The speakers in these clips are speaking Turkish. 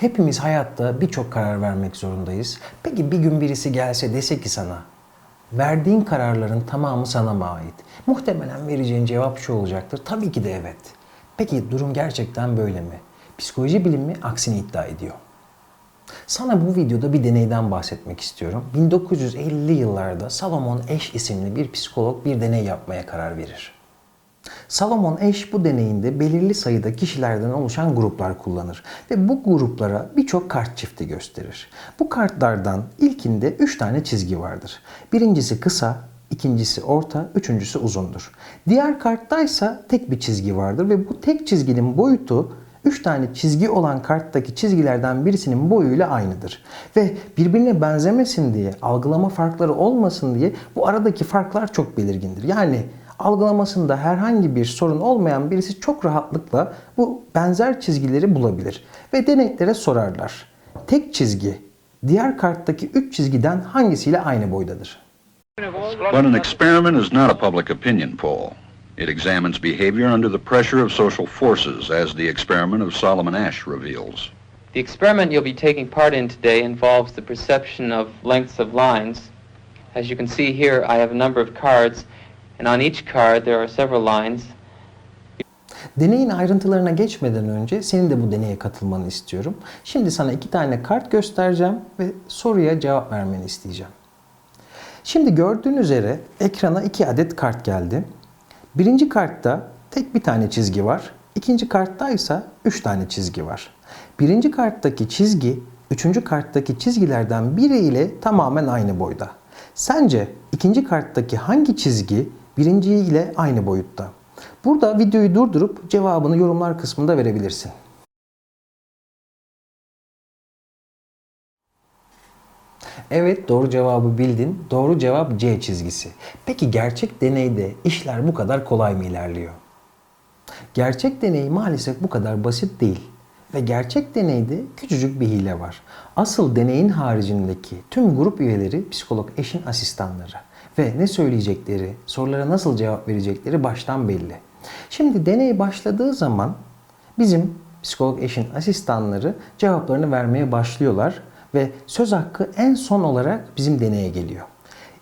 Hepimiz hayatta birçok karar vermek zorundayız. Peki bir gün birisi gelse dese ki sana verdiğin kararların tamamı sana mı ait? Muhtemelen vereceğin cevap şu olacaktır. Tabii ki de evet. Peki durum gerçekten böyle mi? Psikoloji bilimi aksini iddia ediyor. Sana bu videoda bir deneyden bahsetmek istiyorum. 1950'li yıllarda Salomon Ash isimli bir psikolog bir deney yapmaya karar verir. Salomon Ash bu deneyinde belirli sayıda kişilerden oluşan gruplar kullanır ve bu gruplara birçok kart çifti gösterir. Bu kartlardan ilkinde 3 tane çizgi vardır. Birincisi kısa, ikincisi orta, üçüncüsü uzundur. Diğer karttaysa tek bir çizgi vardır ve bu tek çizginin boyutu 3 tane çizgi olan karttaki çizgilerden birisinin boyuyla aynıdır. Ve birbirine benzemesin diye, algılama farkları olmasın diye bu aradaki farklar çok belirgindir. Yani algılamasında herhangi bir sorun olmayan birisi çok rahatlıkla bu benzer çizgileri bulabilir. Ve deneklere sorarlar. Tek çizgi diğer karttaki 3 çizgiden hangisiyle aynı boydadır? But an experiment is not a public opinion poll. It examines behavior under the pressure of social forces, as the experiment of Solomon Ash reveals. The experiment you'll be taking part in today involves the perception of lengths of lines. As you can see here, I have a number of cards, and on each card there are several lines. Deneyin ayrıntılarına geçmeden önce senin de bu deneye katılmanı istiyorum. Şimdi sana iki tane kart göstereceğim ve soruya cevap vermeni isteyeceğim. Şimdi gördüğün üzere ekrana iki adet kart geldi. Birinci kartta tek bir tane çizgi var. İkinci kartta ise üç tane çizgi var. Birinci karttaki çizgi, üçüncü karttaki çizgilerden biriyle tamamen aynı boyda. Sence ikinci karttaki hangi çizgi birinci ile aynı boyutta? Burada videoyu durdurup cevabını yorumlar kısmında verebilirsin. Evet doğru cevabı bildin. Doğru cevap C çizgisi. Peki gerçek deneyde işler bu kadar kolay mı ilerliyor? Gerçek deney maalesef bu kadar basit değil. Ve gerçek deneyde küçücük bir hile var. Asıl deneyin haricindeki tüm grup üyeleri psikolog eşin asistanları. Ve ne söyleyecekleri, sorulara nasıl cevap verecekleri baştan belli. Şimdi deney başladığı zaman bizim psikolog eşin asistanları cevaplarını vermeye başlıyorlar ve söz hakkı en son olarak bizim deneye geliyor.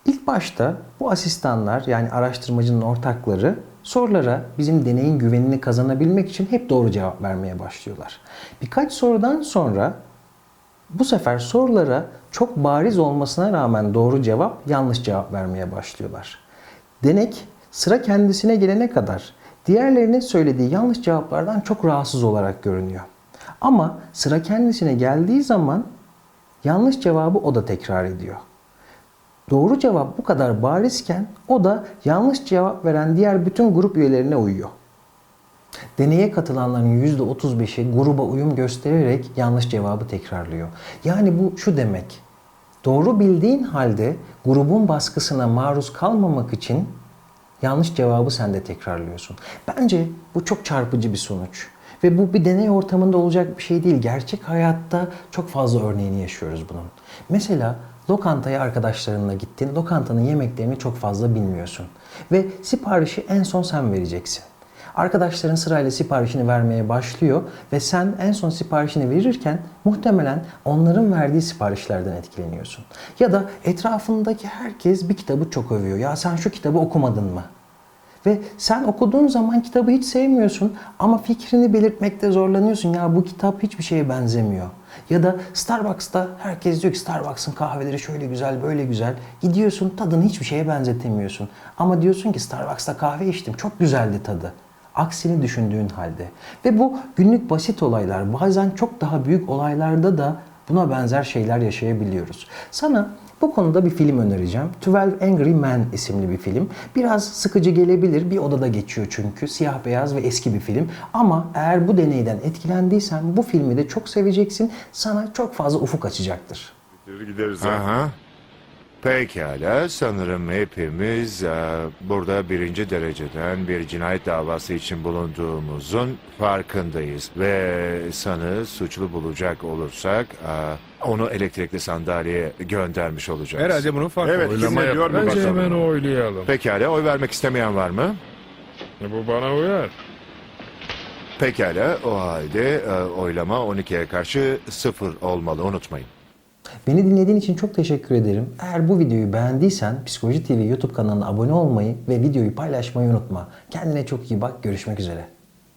İlk başta bu asistanlar yani araştırmacının ortakları sorulara bizim deneyin güvenini kazanabilmek için hep doğru cevap vermeye başlıyorlar. Birkaç sorudan sonra bu sefer sorulara çok bariz olmasına rağmen doğru cevap yanlış cevap vermeye başlıyorlar. Denek sıra kendisine gelene kadar diğerlerinin söylediği yanlış cevaplardan çok rahatsız olarak görünüyor. Ama sıra kendisine geldiği zaman yanlış cevabı o da tekrar ediyor. Doğru cevap bu kadar barizken o da yanlış cevap veren diğer bütün grup üyelerine uyuyor. Deneye katılanların %35'i gruba uyum göstererek yanlış cevabı tekrarlıyor. Yani bu şu demek. Doğru bildiğin halde grubun baskısına maruz kalmamak için yanlış cevabı sen de tekrarlıyorsun. Bence bu çok çarpıcı bir sonuç. Ve bu bir deney ortamında olacak bir şey değil. Gerçek hayatta çok fazla örneğini yaşıyoruz bunun. Mesela lokantaya arkadaşlarınla gittin. Lokantanın yemeklerini çok fazla bilmiyorsun. Ve siparişi en son sen vereceksin. Arkadaşların sırayla siparişini vermeye başlıyor ve sen en son siparişini verirken muhtemelen onların verdiği siparişlerden etkileniyorsun. Ya da etrafındaki herkes bir kitabı çok övüyor. Ya sen şu kitabı okumadın mı? Ve sen okuduğun zaman kitabı hiç sevmiyorsun ama fikrini belirtmekte zorlanıyorsun. Ya bu kitap hiçbir şeye benzemiyor. Ya da Starbucks'ta herkes diyor ki Starbucks'ın kahveleri şöyle güzel, böyle güzel. Gidiyorsun tadını hiçbir şeye benzetemiyorsun. Ama diyorsun ki Starbucks'ta kahve içtim, çok güzeldi tadı. Aksini düşündüğün halde. Ve bu günlük basit olaylar, bazen çok daha büyük olaylarda da buna benzer şeyler yaşayabiliyoruz. Sana bu konuda bir film önereceğim. 12 Angry Men isimli bir film. Biraz sıkıcı gelebilir. Bir odada geçiyor çünkü. Siyah beyaz ve eski bir film. Ama eğer bu deneyden etkilendiysen bu filmi de çok seveceksin. Sana çok fazla ufuk açacaktır. Gideriz gideriz. ha. Aha. Pekala, sanırım hepimiz e, burada birinci dereceden bir cinayet davası için bulunduğumuzun farkındayız. Ve sanı suçlu bulacak olursak e, onu elektrikli sandalyeye göndermiş olacağız. Herhalde bunun farklı. Evet, kim ne diyor bir Bence bakalım. hemen oylayalım. Pekala, oy vermek istemeyen var mı? E, Bu bana uyar. Pekala o halde e, oylama 12'ye karşı 0 olmalı unutmayın. Beni dinlediğin için çok teşekkür ederim. Eğer bu videoyu beğendiysen Psikoloji TV YouTube kanalına abone olmayı ve videoyu paylaşmayı unutma. Kendine çok iyi bak. Görüşmek üzere.